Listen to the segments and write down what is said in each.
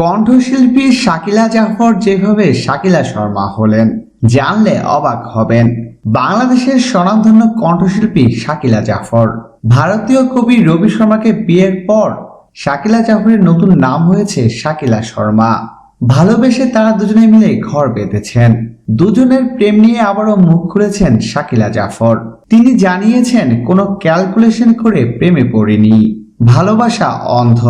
কণ্ঠশিল্পী শাকিলা জাফর যেভাবে শাকিলা শর্মা হলেন, জানলে অবাক হবেন। বাংলাদেশের স্বনামধন্য কণ্ঠশিল্পী শাকিলা জাফর। ভারতীয় কবি রবি শর্মাকে বিয়ের পর শাকিলা জাফরের নতুন নাম হয়েছে শাকিলা শর্মা। ভালোবেসে তারা দুজনে মিলে ঘর বেঁধেছেন। দুজনের প্রেম নিয়ে আবারও মুখ খুলেছেন শাকিলা জাফর। তিনি জানিয়েছেন, কোনো ক্যালকুলেশন করে প্রেমে পড়িনি। ভালোবাসা অন্ধ,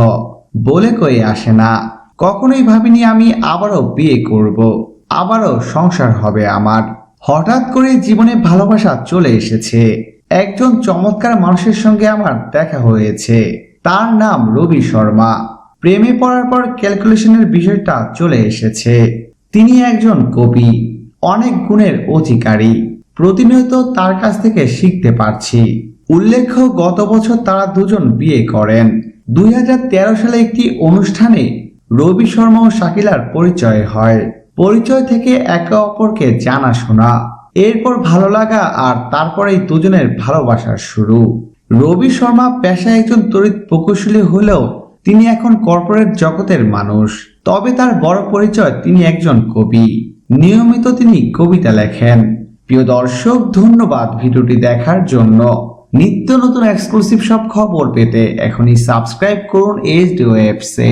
বলে কয়ে আসে না। কখনোই ভাবিনি আমি আবারও বিয়ে করব। আবারও সংসার হবে আমার। হঠাৎ করে জীবনে ভালোবাসা চলে এসেছে। একজন চমৎকার মানুষের সঙ্গে আমার দেখা হয়েছে। তার নাম রবি শর্মা। প্রেমে পড়ার পর ক্যালকুলেশনের বিষয়টা চলে এসেছে। তিনি একজন কবি, অনেক গুণের অধিকারী। প্রতিনিয়ত তার কাছ থেকে শিখতে পারছি। উল্লেখ্য গত বছর তারা দুজন বিয়ে করেন। দুই হাজার তেরো সালে একটি অনুষ্ঠানে রবি শর্মা ও শাকিলার পরিচয় হয়। পরিচয় থেকে একে অপরকে জানাশোনা এরপর ভালো লাগা আর তারপরেই দুজনের ভালোবাসার শুরু। রবি শর্মা পেশায় একজন তড়িৎ প্রকৌশলী হলেও তিনি এখন কর্পোরেট জগতের মানুষ। তবে তার বড় পরিচয় তিনি একজন কবি। নিয়মিত তিনি কবিতা লেখেন। প্রিয় দর্শক, ধন্যবাদ ভিডিওটি দেখার জন্য। নিত্য নতুন এক্সক্লুসিভ সব খবর পেতে এখনই সাবস্ক্রাইব করুন এইচ ডি ওয়েবসে